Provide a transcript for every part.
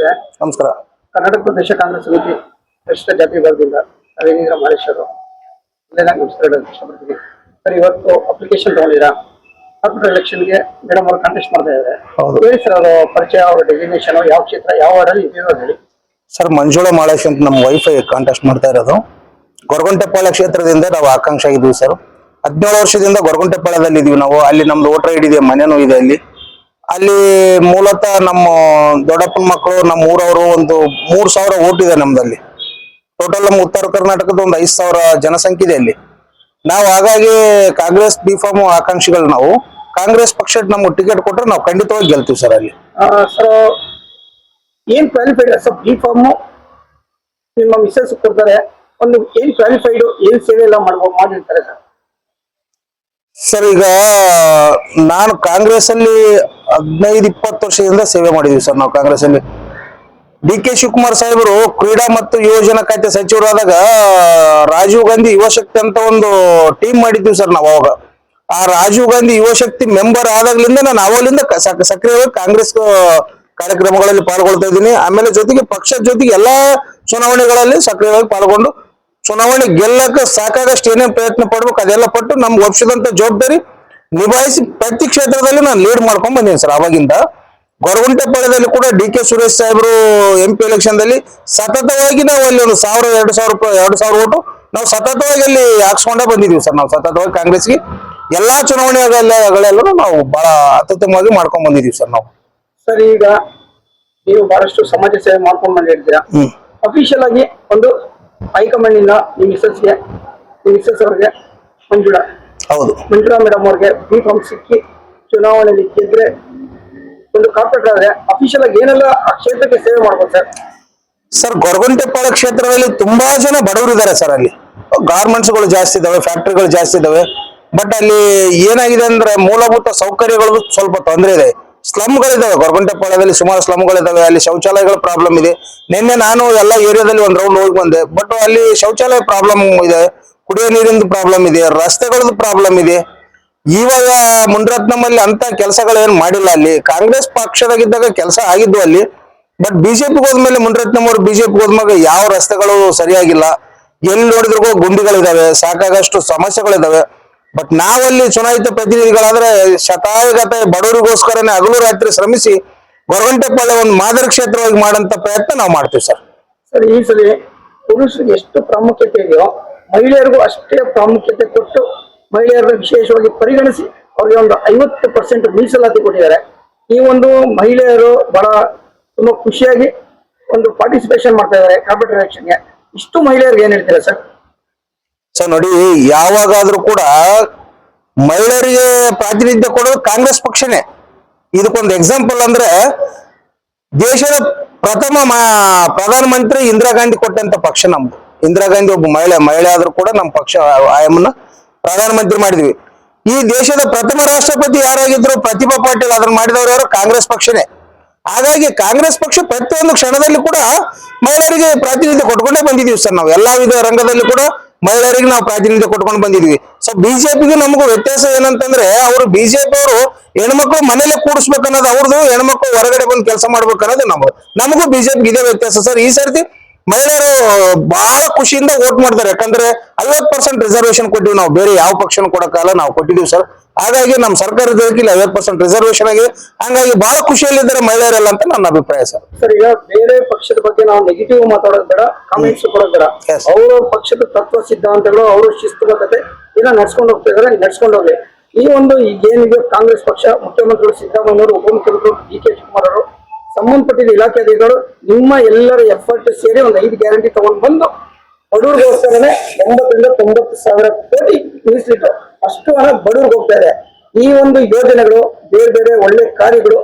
ನಮಸ್ತೆ. ನಮಸ್ಕಾರ. ಕರ್ನಾಟಕ ಪ್ರದೇಶ ಕಾಂಗ್ರೆಸ್ ಸಮಿತಿ ಪರಿಶಿಷ್ಟ ಜಾತಿ ವಿಭಾಗದಿಂದ ರವೀಂದ್ರ ಮಹೇಶ್ವರು ಇಷ್ಟಪಡ್ತೀನಿ ಸರ್ ಇವತ್ತು ಅಪ್ಲಿಕೇಶನ್ ತಗೊಂಡಿರಾ ಕಾರ್ಪೊರೇಟ್ ಎಲೆಕ್ಷನ್ಗೆ ಮೇಡಮ್ ಅವರು ಕಾಂಟೆಸ್ಟ್ ಮಾಡ್ತಾ ಇದ್ದಾರೆ. ಹೇಳಿ ಸರ್ ಅವರ ಪರಿಚಯ ಅವರ ಡೆಸಿಗ್ನೇಷನ್ ಯಾವ ಕ್ಷೇತ್ರ ಯಾವ ವಾರ್ಡಲ್ಲಿ ಇದೆಯೋ ಹೇಳಿ. ಸರ್ ಮಂಜುಳಾ ಮಾಳೇಶ್ ಅಂತ ನಮ್ಮ ವೈಫೈ ಕಾಂಟೆಸ್ಟ್ ಮಾಡ್ತಾ ಇರೋದು. ಗೊರಗುಂಟೆಪಾಳ ಕ್ಷೇತ್ರದಿಂದ ನಾವು ಆಕಾಂಕ್ಷ ಆಗಿದ್ದೀವಿ ಸರ್. ಹದಿನೇಳು ವರ್ಷದಿಂದ ಗೊರಗುಂಟೆಪಾಳದಲ್ಲಿ ಇದೀವಿ ನಾವು. ಅಲ್ಲಿ ನಮ್ದು ವೋಟರ್ ಐಡಿ ಇದೆ ಮನೆನೂ ಇದೆ ಅಲ್ಲಿ. ಅಲ್ಲಿ ಮೂಲತಃ ನಮ್ಮ ದೊಡ್ಡಪ್ಪನ ಮಕ್ಕಳು ನಮ್ಮ ಊರವರು ಒಂದು ಮೂರ್ ಸಾವಿರ ಓಟ್ ಇದೆ ನಮ್ದಲ್ಲಿ. ಟೋಟಲ್ ನಮ್ಮ ಉತ್ತರ ಕರ್ನಾಟಕದ ಒಂದು ಐದು ಸಾವಿರ ಜನಸಂಖ್ಯೆ ಇದೆ ಅಲ್ಲಿ. ನಾವು ಹಾಗಾಗಿ ಕಾಂಗ್ರೆಸ್ ಬಿ ಫಾರ್ಮ್ ಆಕಾಂಕ್ಷಿಗಳು ನಾವು. ಕಾಂಗ್ರೆಸ್ ಪಕ್ಷಕ್ಕೆ ನಮ್ಗೆ ಟಿಕೆಟ್ ಕೊಟ್ಟರೆ ನಾವು ಖಂಡಿತವಾಗಿ ಗೆಲ್ತೀವಿ ಸರ್ ಅಲ್ಲಿ. ಸರ್ ಏನ್ ಕ್ವಾಲಿಫೈಡ್ ಸರ್ ಬಿ ಫಾರ್ಮು ನಿಮ್ಮ ಮಿಸ್ಸಸ್ ಕೊಡ್ತಾರೆ. ಒಂದು ಏನ್ ಕ್ವಾಲಿಫೈಡ್ ಏನ್ ಸೇವೆ ಎಲ್ಲ ಮಾಡ್ಬೋದು ಮಾಡಿರ್ತಾರೆ ಸರ್? ಸರ್ ಈಗ ನಾನು ಕಾಂಗ್ರೆಸ್ ಅಲ್ಲಿ ಹದಿನೈದು, ಇಪ್ಪತ್ತು ವರ್ಷದಿಂದ ಸೇವೆ ಮಾಡಿದೀವಿ ಸರ್ ನಾವು ಕಾಂಗ್ರೆಸ್ ಅಲ್ಲಿ ಡಿ ಕೆ ಶಿವಕುಮಾರ್ ಸಾಹೇಬರು ಕ್ರೀಡಾ ಮತ್ತು ಯೋಜನಾ ಖಾತೆ ಸಚಿವರಾದಾಗ ರಾಜೀವ್ ಗಾಂಧಿ ಯುವಶಕ್ತಿ ಅಂತ ಒಂದು ಟೀಮ್ ಮಾಡಿದ್ವಿ ಸರ್ ನಾವು ಅವಾಗ. ಆ ರಾಜೀವ್ ಗಾಂಧಿ ಯುವಶಕ್ತಿ ಮೆಂಬರ್ ಆದಾಗ್ಲಿಂದ ನಾನು ಸಕ್- ಸಕ್ರಿಯವಾಗಿ ಕಾಂಗ್ರೆಸ್ ಕಾರ್ಯಕ್ರಮಗಳಲ್ಲಿ ಪಾಲ್ಗೊಳ್ತಾ ಇದ್ದೀನಿ. ಆಮೇಲೆ ಜೊತೆಗೆ ಪಕ್ಷದ ಜೊತೆಗೆ ಎಲ್ಲಾ ಚುನಾವಣೆಗಳಲ್ಲಿ ಸಕ್ರಿಯವಾಗಿ ಪಾಲ್ಗೊಂಡು ಚುನಾವಣೆ ಗೆಲ್ಲಕ್ಕೆ ಸಾಕಾಗಷ್ಟು ಏನೇನು ಪ್ರಯತ್ನ ಪಡ್ಬೇಕು ಅದೆಲ್ಲ ಪಟ್ಟು ನಮ್ಗೆ ಒಪ್ಸಿದಂತ ಜವಾಬ್ದಾರಿ ನಿಭಾಯಿಸಿ ಪ್ರತಿ ಕ್ಷೇತ್ರದಲ್ಲಿ ನಾನು ಲೀಡ್ ಮಾಡ್ಕೊಂಡ್ ಬಂದೀನಿ ಸರ್ ಅವಾಗಿಂದ ಗೊರಗುಂಟೆಪಾಳ್ಯದಲ್ಲಿ ಕೂಡ ಡಿ ಕೆ ಸುರೇಶ್ ಸಾಹೇಬರು ಎಂ ಪಿ ಎಲೆಕ್ಷನ್ ದಲ್ಲಿ ಸತತವಾಗಿ ನಾವು ಅಲ್ಲಿ ಒಂದು ಸಾವಿರ ಎರಡು ಸಾವಿರ ರೂಪಾಯಿ ಎರಡು ಸಾವಿರ ಓಟು ನಾವು ಸತತವಾಗಿ ಅಲ್ಲಿ ಹಾಕ್ಸ್ಕೊಂಡೇ ಬಂದಿದ್ದೀವಿ ಸರ್ ನಾವು ಸತತವಾಗಿ ಕಾಂಗ್ರೆಸ್ಗೆ ಎಲ್ಲಾ ಚುನಾವಣೆಗಳೆಲ್ಲರೂ ನಾವು ಬಹಳ ಅತ್ಯುತ್ತಮವಾಗಿ ಮಾಡ್ಕೊಂಡ್ ಬಂದಿದ್ದೀವಿ ಸರ್ ನಾವು. ಸರ್ ಈಗ ನೀವು ಬಹಳಷ್ಟು ಸಮಾಜ ಸೇವೆ ಮಾಡ್ಕೊಂಡು ಬಂದಿರ್ತೀರಾ ಅಫಿಷಿಯಲ್ ಆಗಿ ಒಂದು ಹೈಕಮಾಂಡ್ ಇಂದ ನಿಮ್ಮ ಮಿಸಸ್ಗೆ ನಿಮ್ಮ ಮಿಸಸ್ ಅವರಿಗೆ ಮಂಜುಳಾ ಹೌದು. ಮಂಜುಳಾ ಮೇಡಮ್ ಅವ್ರಿಗೆ ಬಿ ಸಿಕ್ಕಿ ಚುನಾವಣೆಯಲ್ಲಿ ಗೆದ್ರೆ ಒಂದು ಕಾರ್ಪೊರೇಟರ್ ಆದ್ರೆ ಅಫಿಷಿಯಲ್ ಆಗಿ ಏನೆಲ್ಲ ಆ ಕ್ಷೇತ್ರಕ್ಕೆ ಸೇವೆ ಮಾಡ್ಬೋದು ಸರ್? ಸರ್ ಗೊರಗುಂಟೆಪಾಳ್ಯ ಕ್ಷೇತ್ರದಲ್ಲಿ ತುಂಬಾ ಜನ ಬಡವರು ಇದ್ದಾರೆ ಸರ್ ಅಲ್ಲಿ. ಗಾರ್ಮೆಂಟ್ಸ್ಗಳು ಜಾಸ್ತಿ ಇದಾವೆ ಫ್ಯಾಕ್ಟ್ರಿಗಳು ಜಾಸ್ತಿ ಇದಾವೆ. ಬಟ್ ಅಲ್ಲಿ ಏನಾಗಿದೆ ಅಂದ್ರೆ ಮೂಲಭೂತ ಸೌಕರ್ಯಗಳು ಸ್ವಲ್ಪ ತೊಂದರೆ ಇದೆ. ಸ್ಲಮ್ಗಳಿದಾವೆ ಗೊರಗುಂಟೆಪಾಳ್ಯದಲ್ಲಿ ಸುಮಾರು ಸ್ಲಮ್ಗಳಿದಾವೆ ಅಲ್ಲಿ ಶೌಚಾಲಯಗಳ ಪ್ರಾಬ್ಲಮ್ ಇದೆ. ನಿನ್ನೆ ನಾನು ಎಲ್ಲ ಏರಿಯಾದಲ್ಲಿ ಒಂದು ರೌಂಡ್ ಹೋಗಿ ಬಂದೆ. ಬಟ್ ಅಲ್ಲಿ ಶೌಚಾಲಯ ಪ್ರಾಬ್ಲಮ್ ಇದೆ. ಕುಡಿಯೋ ನೀರಿಂದು ಪ್ರಾಬ್ಲಮ್ ಇದೆ, ರಸ್ತೆಗಳದ್ದು ಪ್ರಾಬ್ಲಮ್ ಇದೆ. ಇವಾಗ ಮುನ್ರತ್ನಮಲ್ಲಿ ಅಂತ ಕೆಲಸಗಳೇನು ಮಾಡಿಲ್ಲ ಅಲ್ಲಿ. ಕಾಂಗ್ರೆಸ್ ಪಕ್ಷದಾಗಿದ್ದಾಗ ಕೆಲಸ ಆಗಿದ್ದು ಅಲ್ಲಿ. ಬಟ್ ಬಿಜೆಪಿ ಹೋದ್ಮೇಲೆ ಮುನ್ರತ್ನಮ್ ಅವರು ಬಿಜೆಪಿ ಹೋದ್ಮಾಗ ಯಾವ ರಸ್ತೆಗಳು ಸರಿಯಾಗಿಲ್ಲ. ಎಲ್ಲಿ ನೋಡಿದ್ರು ಗುಂಡಿಗಳಿದಾವೆ, ಸಾಕಾಗಷ್ಟು ಸಮಸ್ಯೆಗಳಿದಾವೆ. ಬಟ್ ನಾವಲ್ಲಿ ಚುನಾಯಿತ ಪ್ರತಿನಿಧಿಗಳಾದ್ರೆ ಶತಾಯಗತ ಬಡವರಿಗೋಸ್ಕರನೇ ಹಗಲು ರಾತ್ರಿ ಶ್ರಮಿಸಿ ಗೊರಗಂಟೆಪಾಳ್ಯ ಒಂದು ಮಾದರಿ ಕ್ಷೇತ್ರವಾಗಿ ಮಾಡಂತ ಪ್ರಯತ್ನ ನಾವು ಮಾಡ್ತೀವಿ ಸರ್. ಸರ್, ಈ ಸರಿ ಪುರುಷರಿಗೆ ಎಷ್ಟು ಪ್ರಾಮುಖ್ಯತೆ ಇದೆಯೋ ಮಹಿಳೆಯರಿಗೂ ಅಷ್ಟೇ ಪ್ರಾಮುಖ್ಯತೆ ಕೊಟ್ಟು ಮಹಿಳೆಯರನ್ನ ವಿಶೇಷವಾಗಿ ಪರಿಗಣಿಸಿ ಅವ್ರಿಗೆ ಒಂದು ಐವತ್ತು ಪರ್ಸೆಂಟ್ ಮೀಸಲಾತಿ ಕೊಟ್ಟಿದ್ದಾರೆ. ಈ ಒಂದು ಮಹಿಳೆಯರು ಬಹಳ ತುಂಬಾ ಖುಷಿಯಾಗಿ ಒಂದು ಪಾರ್ಟಿಸಿಪೇಷನ್ ಮಾಡ್ತಾ ಇದ್ದಾರೆ ಕಾರ್ಪೊರೇಟ್ ಎಲೆಕ್ಷನ್ಗೆ. ಇಷ್ಟು ಮಹಿಳೆಯರಿಗೆ ಏನ್ ಹೇಳ್ತೀರಾ ಸರ್? ಸರ್, ನೋಡಿ, ಯಾವಾಗಾದ್ರೂ ಕೂಡ ಮಹಿಳೆಯರಿಗೆ ಪ್ರಾತಿನಿಧ್ಯ ಕೊಡೋದು ಕಾಂಗ್ರೆಸ್ ಪಕ್ಷನೇ. ಇದಕ್ಕೊಂದು ಎಕ್ಸಾಂಪಲ್ ಅಂದ್ರೆ ದೇಶದ ಪ್ರಥಮ ಪ್ರಧಾನಮಂತ್ರಿ ಇಂದಿರಾ ಗಾಂಧಿ ಕೊಟ್ಟಂತ ಪಕ್ಷ ನಮ್ದು. ಇಂದಿರಾ ಗಾಂಧಿ ಒಬ್ಬ ಮಹಿಳೆ ಮಹಿಳೆ ಆದ್ರೂ ಕೂಡ ನಮ್ಮ ಪಕ್ಷ ಆಯಮ್ಮನ್ನ ಪ್ರಧಾನಮಂತ್ರಿ ಮಾಡಿದ್ವಿ. ಈ ದೇಶದ ಪ್ರಥಮ ರಾಷ್ಟ್ರಪತಿ ಯಾರಾಗಿದ್ರು, ಪ್ರತಿಭಾ ಪಾಟೀಲ್ ಅದನ್ನ ಮಾಡಿದವರು ಯಾರು? ಕಾಂಗ್ರೆಸ್ ಪಕ್ಷನೇ. ಹಾಗಾಗಿ ಕಾಂಗ್ರೆಸ್ ಪಕ್ಷ ಪ್ರತಿಯೊಂದು ಕ್ಷಣದಲ್ಲಿ ಕೂಡ ಮಹಿಳೆಯರಿಗೆ ಪ್ರಾತಿನಿಧ್ಯ ಕೊಟ್ಕೊಂಡೇ ಬಂದಿದೀವಿ ಸರ್ ನಾವು. ಎಲ್ಲಾ ವಿಧ ರಂಗದಲ್ಲಿ ಕೂಡ ಮಹಿಳೆಯರಿಗೆ ನಾವು ಪ್ರಾತಿನಿಧ್ಯ ಕೊಟ್ಕೊಂಡು ಬಂದಿದ್ವಿ. ಸೊ ಬಿಜೆಪಿಗೂ ನಮಗೂ ವ್ಯತ್ಯಾಸ ಏನಂತಂದ್ರೆ, ಅವರು ಬಿಜೆಪಿ ಅವರು ಹೆಣ್ಮಕ್ಳು ಮನೇಲೆ ಕೂಡಿಸ್ಬೇಕನ್ನೋದು ಅವ್ರದ್ದು ಹೆಣ್ಮಕ್ಳು ಹೊರಗಡೆ ಬಂದು ಕೆಲಸ ಮಾಡ್ಬೇಕನ್ನೋದು ನಮ್ದು. ನಮಗೂ ಬಿಜೆಪಿಗೆ ಇದೇ ವ್ಯತ್ಯಾಸ ಸರ್. ಈ ಸರ್ತಿ ಮಹಿಳೆಯರು ಬಹಳ ಖುಷಿಯಿಂದ ವೋಟ್ ಮಾಡ್ತಾರೆ. ಯಾಕಂದ್ರೆ ಐವತ್ ಪರ್ಸೆಂಟ್ ರಿಸರ್ವೇಶನ್ ಕೊಟ್ಟಿವಿ ನಾವು. ಬೇರೆ ಯಾವ ಪಕ್ಷನ ಕೊಡಕ್ಕಾಗಲ್ಲ ನಾವು ಕೊಟ್ಟಿದೀವಿ ಸರ್ ಹಾಗಾಗಿ ನಮ್ಮ ಸರ್ಕಾರ ಇಲ್ಲಿ ಐವತ್ ಪರ್ಸೆಂಟ್ ರಿಸರ್ವೇಶನ್ ಆಗಿದೆ. ಹಂಗಾಗಿ ಬಹಳ ಖುಷಿಯಲ್ಲಿದ್ದಾರೆ ಮಹಿಳೆಯರಲ್ಲ ಅಂತ ನನ್ನ ಅಭಿಪ್ರಾಯ ಸರ್ ಸರ್ ಈಗ ಬೇರೆ ಪಕ್ಷದ ಬಗ್ಗೆ ನಾವು ನೆಗೆಟಿವ್ ಮಾತಾಡೋದ್ ಬೇಡ ಕಾಮೆಂಟ್ಸ್ ಕೊಡೋದು ಬೇಡ. ಅವರ ಪಕ್ಷದ ತತ್ವ ಸಿದ್ಧಾಂತಗಳು ಅವರ ಶಿಸ್ತುಬದ್ಧತೆ ಇಲ್ಲ ನಡ್ಸ್ಕೊಂಡು ಹೋಗ್ತಾ ಇದಾರೆ ನಡ್ಸ್ಕೊಂಡು ಹೋಗ್ಲಿ. ಈ ಒಂದು ಈಗ ಏನಿದೆ ಕಾಂಗ್ರೆಸ್ ಪಕ್ಷ ಮುಖ್ಯಮಂತ್ರಿಗಳು ಸಿದ್ದರಾಮಯ್ಯವರು ಉಪಮುಖ್ಯಮಂತ್ರಿಗಳು ಡಿ ಕೆ ಶಿವಕುಮಾರ್ ಅವರು ಸಂಬಂಧಪಟ್ಟಿದ್ದ ಇಲಾಖೆ ಅಧಿಕಾರಿಗಳು ನಿಮ್ಮ ಎಲ್ಲರ ಎಫರ್ಟ್ ಸೇರಿ ಒಂದು ಐದು ಗ್ಯಾರಂಟಿ ತಗೊಂಡು ಬಂದು ಬಡವರಿಗೋಸ್ಕರನೇ ಎಂಬತ್ತರಿಂದ ತೊಂಬತ್ತು ಸಾವಿರ ಕೋಟಿ ಮೀಸಲಿಟ್ಟು ಅಷ್ಟು ಹಣ ಬಡವ್ರಿಗೆ ಹೋಗ್ತಾ ಇದೆ. ಈ ಒಂದು ಯೋಜನೆಗಳು ಬೇರೆ ಬೇರೆ ಒಳ್ಳೆ ಕಾರ್ಯಗಳು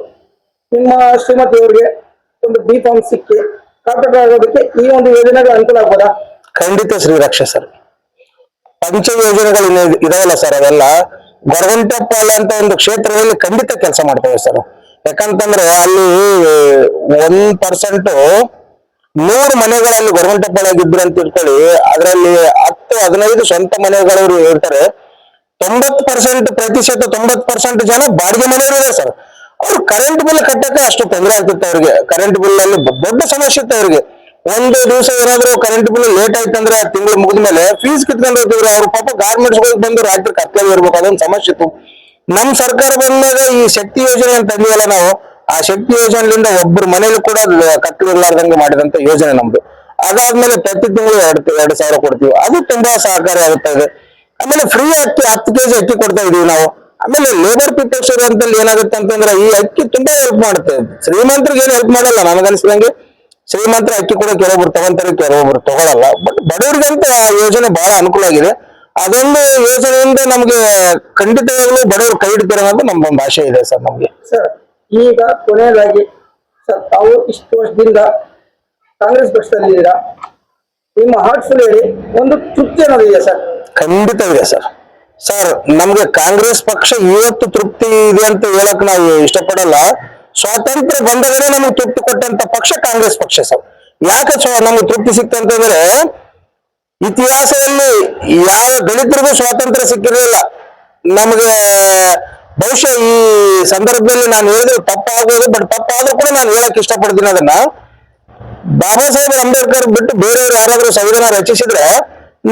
ನಿಮ್ಮ ಶ್ರೀಮತಿಯವರಿಗೆ ಒಂದು ಬಿ ಫಾರ್ಮ್ ಸಿಕ್ಕಿ ಕಾರ್ಪೊರೇಟ್ ಆಗೋದಕ್ಕೆ ಈ ಒಂದು ಯೋಜನೆಗಳು ಅನುಕೂಲ ಆಗ್ಬೋದಾ? ಖಂಡಿತ ಶ್ರೀರಕ್ಷ ಸರ್. ಪಂಚ ಯೋಜನೆಗಳು ಇದಾವಲ್ಲ ಸರ್, ಅವೆಲ್ಲ ಗೊರಗುಂಟೆಪಾಳ್ಯ ಅಂತ ಒಂದು ಕ್ಷೇತ್ರದಲ್ಲಿ ಖಂಡಿತ ಕೆಲಸ ಮಾಡ್ತೇವೆ ಸರ್. ಯಾಕಂತಂದ್ರೆ ಅಲ್ಲಿ ಒಂದ್ ಪರ್ಸೆಂಟ್ ನೂರು ಮನೆಗಳಲ್ಲಿ ಗೊರಗುಂಟೆಪಾಳ್ಯ ಇದ್ರು ಅಂತ ತಿಳ್ಕೊಳ್ಳಿ, ಅದರಲ್ಲಿ ಹತ್ತು, ಹದಿನೈದು ಸ್ವಂತ ಮನೆಗಳವರು ಇರ್ತಾರೆ. ತೊಂಬತ್ ಪರ್ಸೆಂಟ್ ಪ್ರತಿಶತ ತೊಂಬತ್ ಪರ್ಸೆಂಟ್ ಜನ ಬಾಡಿಗೆ ಮನೆಯವರು ಇದೆ ಸರ್. ಅವ್ರು ಕರೆಂಟ್ ಬಿಲ್ ಕಟ್ಟಕ್ಕೆ ಅಷ್ಟು ತೊಂದರೆ ಆಗ್ತಿತ್ತು ಅವ್ರಿಗೆ. ಕರೆಂಟ್ ಬಿಲ್ ಅಲ್ಲಿ ದೊಡ್ಡ ಸಮಸ್ಯೆ ಇತ್ತು ಅವ್ರಿಗೆ. ಒಂದು ದಿವಸ ಏನಾದ್ರು ಕರೆಂಟ್ ಬಿಲ್ ಲೇಟ್ ಆಯ್ತು ಆಯ್ತಂದ್ರೆ ತಿಂಗಳು ಮುಗಿದ್ಮೇಲೆ ಫೀಸ್ ಕಿತ್ಕೊಂಡು ಹೋಗ್ತಿದ್ರು. ಅವ್ರ ಪಾಪ ಗಾರ್ಮೆಂಟ್ಸ್ ಬಂದು ರಾತ್ರಿ ಕತ್ಲಲ್ಲಿ ಇರ್ಬೇಕು ಅದೊಂದು ಸಮಸ್ಯೆ ಇತ್ತು. ನಮ್ ಸರ್ಕಾರ ಬಂದಾಗ ಈ ಶಕ್ತಿ ಯೋಜನೆ ಅಂತ ತಂದಿವಲ್ಲ ನಾವು ಆ ಶಕ್ತಿ ಯೋಜನೆಯಿಂದ ಒಬ್ಬರ ಮನೇಲಿ ಕೂಡ ಕತ್ಲು ಇರ್ಲಾರ್ದಂಗೆ ಮಾಡಿದಂತ ಯೋಜನೆ ನಮ್ದು. ಅದಾದ್ಮೇಲೆ ಪ್ರತಿ ತಿಂಗಳು ಎರಡು ಎರಡು ಸಾವಿರ ಕೊಡ್ತೀವಿ. ಅದು ತುಂಬಾ ಸಹಕಾರಿ ಆಗುತ್ತೆ ಆಮೇಲೆ ಫ್ರೀ ಅಕ್ಕಿ ಹತ್ತು ಕೆಜಿ ಅಕ್ಕಿ ಕೊಡ್ತಾ ಇದೀವಿ ನಾವು. ಆಮೇಲೆ ಲೇಬರ್ ಪಿಟೇಶ್ವರ ಅಂತಲ್ಲಿ ಏನಾಗುತ್ತೆ ಅಂತಂದ್ರೆ ಈ ಅಕ್ಕಿ ತುಂಬಾ ಹೆಲ್ಪ್ ಮಾಡುತ್ತೆ. ಶ್ರೀಮಂತರಿಗೆ ಏನು ಹೆಲ್ಪ್ ಮಾಡಲ್ಲ. ನನಗನ್ಸಿದಂಗೆ ಶ್ರೀಮಂತರ ಅಕ್ಕಿ ಕೂಡ ಕೆಲವೊಬ್ರು ತಗೊಂತಾರೆ, ಕೆಲವೊಬ್ರು ತಗೊಳಲ್ಲ. ಬಟ್ ಬಡವರಿಗಂತ ಆ ಯೋಜನೆ ಬಹಳ ಅನುಕೂಲ ಆಗಿದೆ. ಅದೊಂದು ಯೋಜನೆಯಿಂದ ನಮ್ಗೆ ಖಂಡಿತವಾಗ್ಲೂ ಬಡವರು ಕೈ ಹಿಡಿತಾರೆ ಅನ್ನೋದು ನಮ್ಮ ಒಂದು ಆಶೆ ಇದೆ ಸರ್ ನಮ್ಗೆ. ಸರ್ ಈಗ ಕೊನೆಯದಾಗಿ ಸರ್ ತಾವು ಇಷ್ಟು ವರ್ಷದಿಂದ ಕಾಂಗ್ರೆಸ್ ಪಕ್ಷದಲ್ಲಿದ್ದೀರಾ ನಿಮ್ಮ ಫುಲ್ ಹೇಳಿ ಒಂದು ತೃಪ್ತಿ ಅನ್ನೋದಿದೆ ಸರ್? ಖಂಡಿತ ಇದೆ ಸರ್. ಸರ್ ನಮ್ಗೆ ಕಾಂಗ್ರೆಸ್ ಪಕ್ಷ ಇವತ್ತು ತೃಪ್ತಿ ಇದೆ ಅಂತ ಹೇಳಕ್ ನಾವು ಇಷ್ಟಪಡಲ್ಲ. ಸ್ವಾತಂತ್ರ್ಯ ಬಂದವರೇ ನಮಗೆ ತೃಪ್ತಿ ಕೊಟ್ಟಂತ ಪಕ್ಷ ಕಾಂಗ್ರೆಸ್ ಪಕ್ಷ ಸರ್. ಯಾಕೆ ನಮ್ಗೆ ತೃಪ್ತಿ ಸಿಕ್ತಂತಂದ್ರೆ ಇತಿಹಾಸದಲ್ಲಿ ಯಾವ ದಲಿತರಿಗೂ ಸ್ವಾತಂತ್ರ್ಯ ಸಿಕ್ಕಿರಲಿಲ್ಲ. ನಮಗೆ ಬಹುಶಃ ಈ ಸಂದರ್ಭದಲ್ಲಿ ನಾನು ಹೇಳಿದ್ರೆ ತಪ್ಪಾಗೋದು ಬಟ್ ತಪ್ಪಾದ್ರೂ ಕೂಡ ನಾನು ಹೇಳಕ್ ಇಷ್ಟಪಡ್ತೀನಿ ಅದನ್ನ. ಬಾಬಾ ಸಾಹೇಬ್ ಅಂಬೇಡ್ಕರ್ ಬಿಟ್ಟು ಬೇರೆಯವ್ರು ಯಾರಾದ್ರೂ ಸಂವಿಧಾನ ರಚಿಸಿದ್ರೆ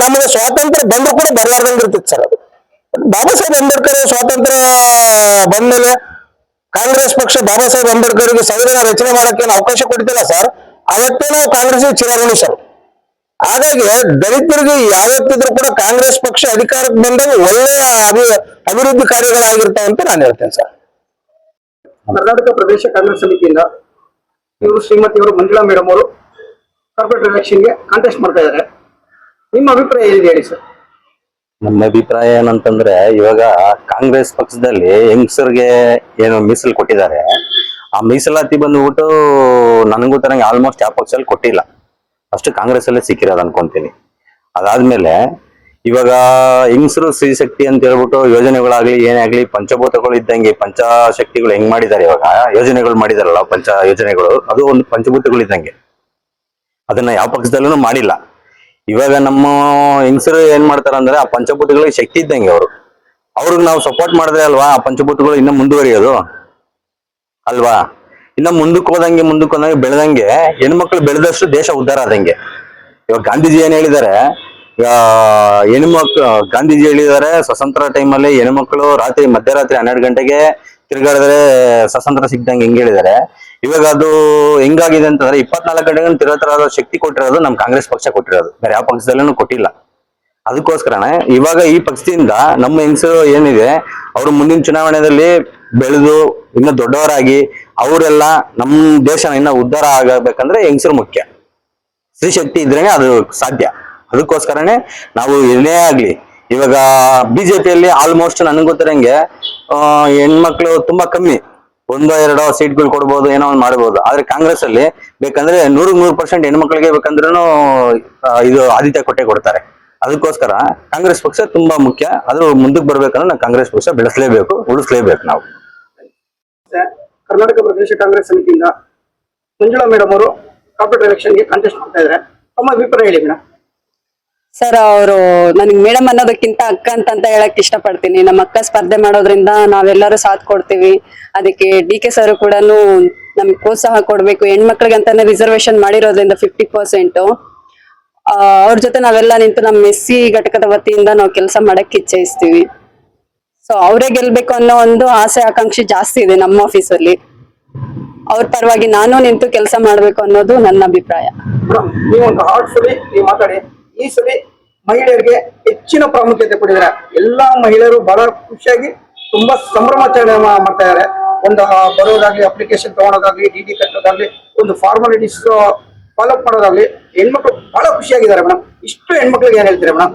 ನಮಗೆ ಸ್ವಾತಂತ್ರ್ಯ ಬಂದ್ರು ಕೂಡ ಬರ್ಲಾರ್ದಂಗೆ ಇರ್ತಿತ್ತು ಸರ್ ಅದು. ಬಾಬಾ ಸಾಹೇಬ್ ಅಂಬೇಡ್ಕರ್ ಸ್ವಾತಂತ್ರ್ಯ ಬಂದ್ಮೇಲೆ ಕಾಂಗ್ರೆಸ್ ಪಕ್ಷ ಬಾಬಾ ಸಾಹೇಬ್ ಅಂಬೇಡ್ಕರ್ಗೆ ಸಂವಿಧಾನ ರಚನೆ ಮಾಡಕ್ಕೆ ಅವಕಾಶ ಕೊಡ್ತಿಲ್ಲ ಸರ್. ಅವತ್ತೇ ಕಾಂಗ್ರೆಸ್ ಚಿರಾವಣಿ ಸರ್. ಹಾಗಾಗಿ ದಲಿತರಿಗೆ ಯಾವತ್ತಿದ್ರು ಕೂಡ ಕಾಂಗ್ರೆಸ್ ಪಕ್ಷ ಅಧಿಕಾರಕ್ಕೆ ಬಂದಾಗ ಒಳ್ಳೆಯ ಅಭಿ- ಅಭಿವೃದ್ಧಿ ಕಾರ್ಯಗಳಾಗಿರ್ತಾವ ಅಂತ ನಾನು ಹೇಳ್ತೇನೆ ಸರ್. ಕರ್ನಾಟಕ ಪ್ರದೇಶ ಕಾಂಗ್ರೆಸ್ ಸಮಿತಿಯಿಂದ ಇವರು ಶ್ರೀಮತಿ ಅವರು ಮಂಜುಳಾ ಮೇಡಮ್ ಅವರು ಕಾರ್ಪೊರೇಟ್ ಎಲೆಕ್ಷನ್ಗೆ ಕಾಂಟೆಸ್ಟ್ ಮಾಡ್ತಾ ಇದ್ದಾರೆ. ನಿಮ್ಮ ಅಭಿಪ್ರಾಯ ಏನಿದೆ ಹೇಳಿ ಸರ್? ನಮ್ಮ ಅಭಿಪ್ರಾಯ ಏನಂತಂದ್ರೆ ಇವಾಗ ಕಾಂಗ್ರೆಸ್ ಪಕ್ಷದಲ್ಲಿ ಹೆಂಗಸರಿಗೆ ಏನು ಮೀಸಲು ಕೊಟ್ಟಿದ್ದಾರೆ. ಆ ಮೀಸಲಾತಿ ಬಂದ್ಬಿಟ್ಟು ನನಗೂ ತರಂಗೆ ಆಲ್ಮೋಸ್ಟ್ ಯಾವ ಪಕ್ಷದಲ್ಲಿ ಕೊಟ್ಟಿಲ್ಲ. ಅಷ್ಟು ಕಾಂಗ್ರೆಸ್ ಅಲ್ಲೇ ಸಿಕ್ಕಿರೋದು ಅನ್ಕೊಂತೀನಿ. ಅದಾದ್ಮೇಲೆ ಇವಾಗ ಹೆಂಗಸರು ಸ್ತ್ರೀ ಶಕ್ತಿ ಅಂತ ಹೇಳ್ಬಿಟ್ಟು ಯೋಜನೆಗಳಾಗ್ಲಿ ಏನೇ ಆಗ್ಲಿ ಪಂಚಭೂತಗಳು ಇದ್ದಂಗೆ ಪಂಚಶಕ್ತಿಗಳು ಹೆಂಗ್ ಮಾಡಿದ್ದಾರೆ ಇವಾಗ? ಯೋಜನೆಗಳು ಮಾಡಿದಾರಲ್ಲ, ಪಂಚ ಯೋಜನೆಗಳು, ಅದು ಒಂದು ಪಂಚಭೂತಗಳು ಇದ್ದಂಗೆ. ಅದನ್ನ ಯಾವ ಪಕ್ಷದಲ್ಲೂ ಮಾಡಿಲ್ಲ. ಇವಾಗ ನಮ್ಮ ಹೆಂಗಸರು ಏನ್ ಮಾಡ್ತಾರಂದ್ರೆ ಆ ಪಂಚಭೂತಗಳಿಗೆ ಶಕ್ತಿ ಇದ್ದಂಗೆ ಅವರು. ಅವ್ರಿಗೆ ನಾವು ಸಪೋರ್ಟ್ ಮಾಡಿದ್ರೆ ಅಲ್ವಾ? ಆ ಪಂಚಭೂತಗಳು ಇನ್ನೂ ಮುಂದುವರಿಯೋದು? ಅಲ್ವಾ? ಇನ್ನ ಮುಂದಕ್ಕೆ ಹೋದಂಗೆ ಮುಂದಕ್ಕೆ ಹೋದಂಗೆ, ಬೆಳೆದಂಗೆ, ಹೆಣ್ಮಕ್ಳು ಬೆಳೆದಷ್ಟು ದೇಶ ಉದ್ಧಾರ ಆದಂಗೆ. ಇವಾಗ ಗಾಂಧೀಜಿ ಏನ್ ಹೇಳಿದ್ದಾರೆ ಹೆಣ್ಮಕ್ಳು, ಗಾಂಧೀಜಿ ಹೇಳಿದ್ದಾರೆ ಸ್ವತಂತ್ರ ಟೈಮಲ್ಲಿ ಹೆಣ್ಮಕ್ಳು ರಾತ್ರಿ, ಮಧ್ಯರಾತ್ರಿ ಹನ್ನೆರಡು ಗಂಟೆಗೆ ತಿರುಗಾಡಿದ್ರೆ ಸ್ವತಂತ್ರ ಸಿಗ್ದಂಗೆ ಹೆಂಗ್ ಹೇಳಿದ್ದಾರೆ ಇವಾಗ ಅದು ಹೆಂಗಾಗಿದೆ ಅಂತಂದ್ರೆ ಇಪ್ಪತ್ನಾಲ್ಕು ಗಂಟೆಗೆ ತಿರುಗಾಡೋ ಶಕ್ತಿ ಕೊಟ್ಟಿರೋದು ನಮ್ ಕಾಂಗ್ರೆಸ್ ಪಕ್ಷ ಕೊಟ್ಟಿರೋದು. ಬೇರೆ ಯಾವ ಪಕ್ಷದಲ್ಲೂ ಕೊಟ್ಟಿಲ್ಲ. ಅದಕ್ಕೋಸ್ಕರನೇ ಇವಾಗ ಈ ಪಕ್ಷದಿಂದ ನಮ್ಮ ಹೆಂಗಸರು ಏನಿದೆ, ಅವರು ಮುಂದಿನ ಚುನಾವಣೆಯಲ್ಲಿ ಬೆಳೆದು ಇನ್ನು ದೊಡ್ಡವರಾಗಿ ಅವರೆಲ್ಲ ನಮ್ಮ ದೇಶನ ಇನ್ನ ಉದ್ಧಾರ ಆಗಬೇಕಂದ್ರೆ ಹೆಂಗಸರು ಮುಖ್ಯ. ಸ್ತ್ರೀ ಶಕ್ತಿ ಇದ್ರೇನೆ ಅದು ಸಾಧ್ಯ. ಅದಕ್ಕೋಸ್ಕರನೇ ನಾವು ಏನೇ ಆಗ್ಲಿ, ಇವಾಗ ಬಿಜೆಪಿಯಲ್ಲಿ ಆಲ್ಮೋಸ್ಟ್ ನನಗೆ ಗೊತ್ತಿರಂಗೆ ಹೆಣ್ಮಕ್ಳು ತುಂಬಾ ಕಮ್ಮಿ. ಒಂದೋ ಎರಡೋ ಸೀಟ್ಗಳು ಕೊಡ್ಬೋದು, ಏನೋ ಒಂದು ಮಾಡ್ಬೋದು. ಆದ್ರೆ ಕಾಂಗ್ರೆಸ್ ಅಲ್ಲಿ ಬೇಕಂದ್ರೆ ನೂರಕ್ಕೆ ನೂರು ಪರ್ಸೆಂಟ್ ಹೆಣ್ಮಕ್ಳಿಗೆ ಬೇಕಂದ್ರೂ ಇದು ಆದಿತ್ಯ ಕೊಟ್ಟೆ ಕೊಡ್ತಾರೆ. ಅದಕ್ಕೋಸ್ಕರ ಕಾಂಗ್ರೆಸ್ ಪಕ್ಷ ತುಂಬಾ ಮುಖ್ಯ. ಅದು ಮುಂದಕ್ಕೆ ಬರ್ಬೇಕಂದ್ರೆ ನಾವು ಕಾಂಗ್ರೆಸ್ ಪಕ್ಷ ಬೆಳೆಸಲೇಬೇಕು, ಉಳಿಸ್ಲೇಬೇಕು ನಾವು. ಸರ್, ಕರ್ನಾಟಕ ಪ್ರದೇಶ ಕಾಂಗ್ರೆಸ್ ಸಮಿತಿಯಿಂದ ಮಂಜುಳಾ ಮೇಡಮ್ ಅವರು ಕಾರ್ಪೊರೇಟ್ ಎಲೆಕ್ಷನ್ಗೆ ಕಾಂಟೆಸ್ಟ್ ಮಾಡ್ತಾ ಇದ್ದಾರೆ. ತಮ್ಮ ಅಭಿಪ್ರಾಯ ಹೇಳಿ ಮೇಡಮ್. ಸರ್ ಅವರು ನನಗೆ ಮೇಡಮ್ ಅನ್ನೋದಕ್ಕಿಂತ ಅಕ್ಕ ಅಂತ ಹೇಳಕ್ ಇಷ್ಟಪಡ್ತೀನಿ. ನಮ್ಮ ಅಕ್ಕ ಸ್ಪರ್ಧೆ ಮಾಡೋದ್ರಿಂದ ನಾವೆಲ್ಲರೂ ಸಾಥ್ ಕೊಡ್ತೀವಿ. ಅದಕ್ಕೆ ಡಿ ಕೆ ಸರ್ ಕೂಡ ನಮ್ಗೆ ಪ್ರೋತ್ಸಾಹ ಕೊಡ್ಬೇಕು. ಹೆಣ್ಮಕ್ಳಿಗೆ ಅಂತಾನೆ ರಿಸರ್ವೇಶನ್ ಮಾಡಿರೋದ್ರಿಂದ ಫಿಫ್ಟಿ ಪರ್ಸೆಂಟ್ ಅವ್ರ ಜೊತೆ ನಾವೆಲ್ಲ ನಿಂತು ನಮ್ಮ ಎಸ್ ಸಿ ಘಟಕದ ವತಿಯಿಂದ ನಾವು ಕೆಲಸ ಮಾಡಕ್ಕೆ ಇಚ್ಛಯಿಸ್ತೀವಿ ಸೊ ಅವರೇ ಗೆಲ್ಬೇಕು ಅನ್ನೋ ಒಂದು ಆಸೆ, ಆಕಾಂಕ್ಷೆ ಜಾಸ್ತಿ ಇದೆ ನಮ್ಮ ಆಫೀಸಲ್ಲಿ ಅವ್ರ ಪರವಾಗಿ ನಾನು ನಿಂತು ಕೆಲಸ ಮಾಡ್ಬೇಕು ಅನ್ನೋದು ನನ್ನ ಅಭಿಪ್ರಾಯ. ನೀವು ಮಾತಾಡಿ. ಈ ಸರಿ ಮಹಿಳೆಯರಿಗೆ ಹೆಚ್ಚಿನ ಪ್ರಾಮುಖ್ಯತೆ ಕೊಟ್ಟಿದ್ದಾರೆ. ಎಲ್ಲಾ ಮಹಿಳೆಯರು ಬಹಳ ಖುಷಿಯಾಗಿ ತುಂಬಾ ಸಂಭ್ರಮಾಚರಣೆ ಮಾಡ್ತಾ ಇದ್ದಾರೆ. ಒಂದು ಬರೋದಾಗ್ಲಿ ಅಪ್ಲಿಕೇಶನ್ ತಗೊಳೋದಾಗ್ಲಿ ಡಿ ಡಿ ಕಟ್ಟೋದಾಗ್ಲಿ, ಒಂದು ಫಾರ್ಮಾಲಿಟೀಸ್ ಫಾಲೋ ಮಾಡೋದಾಗ್ಲಿ, ಹೆಣ್ಮಕ್ಳು ಬಹಳ ಖುಷಿಯಾಗಿದ್ದಾರೆ ಮೇಡಮ್ ಇಷ್ಟು ಹೆಣ್ಮಕ್ಳಿಗೆ ಏನ್ ಹೇಳ್ತೀರಾ ಮೇಡಮ್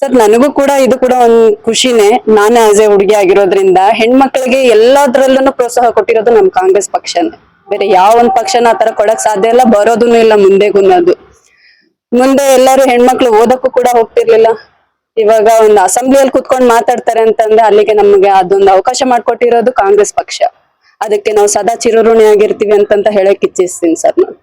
ಸರ್ ನನಗೂ ಕೂಡ ಇದು ಕೂಡ ಒಂದ್ ಖುಷಿನೇ. ನಾನು ಆಸ್ ಎ ಹುಡುಗಿ ಆಗಿರೋದ್ರಿಂದ ಹೆಣ್ಮಕ್ಳಿಗೆ ಎಲ್ಲದ್ರಲ್ಲೂ ಪ್ರೋತ್ಸಾಹ ಕೊಟ್ಟಿರೋದು ನಮ್ ಕಾಂಗ್ರೆಸ್ ಪಕ್ಷನೇ. ಬೇರೆ ಯಾವ ಒಂದ್ ಪಕ್ಷನ ಆತರ ಕೊಡಕ್ ಸಾಧ್ಯ ಇಲ್ಲ ಬರೋದೂ ಇಲ್ಲ ಮುಂದೆಗುನ್ನೋದು ಮುಂದೆ ಎಲ್ಲರೂ ಹೆಣ್ಮಕ್ಳು ಓದಕ್ಕೂ ಕೂಡ ಹೋಗ್ತಿರ್ಲಿಲ್ಲ. ಇವಾಗ ಒಂದು ಅಸೆಂಬ್ಲಿಯಲ್ಲಿ ಕುತ್ಕೊಂಡು ಮಾತಾಡ್ತಾರೆ ಅಂತಂದ್ರೆ ಅಲ್ಲಿಗೆ ನಮ್ಗೆ ಅದೊಂದು ಅವಕಾಶ ಮಾಡ್ಕೊಟ್ಟಿರೋದು ಕಾಂಗ್ರೆಸ್ ಪಕ್ಷ. ಅದಕ್ಕೆ ನಾವು ಸದಾ ಚಿರಋಣಿ ಆಗಿರ್ತೀವಿ ಅಂತಂತ ಹೇಳಕ್ ಇಚ್ಛಿಸ್ತೀನಿ ಸರ್ ನಾನು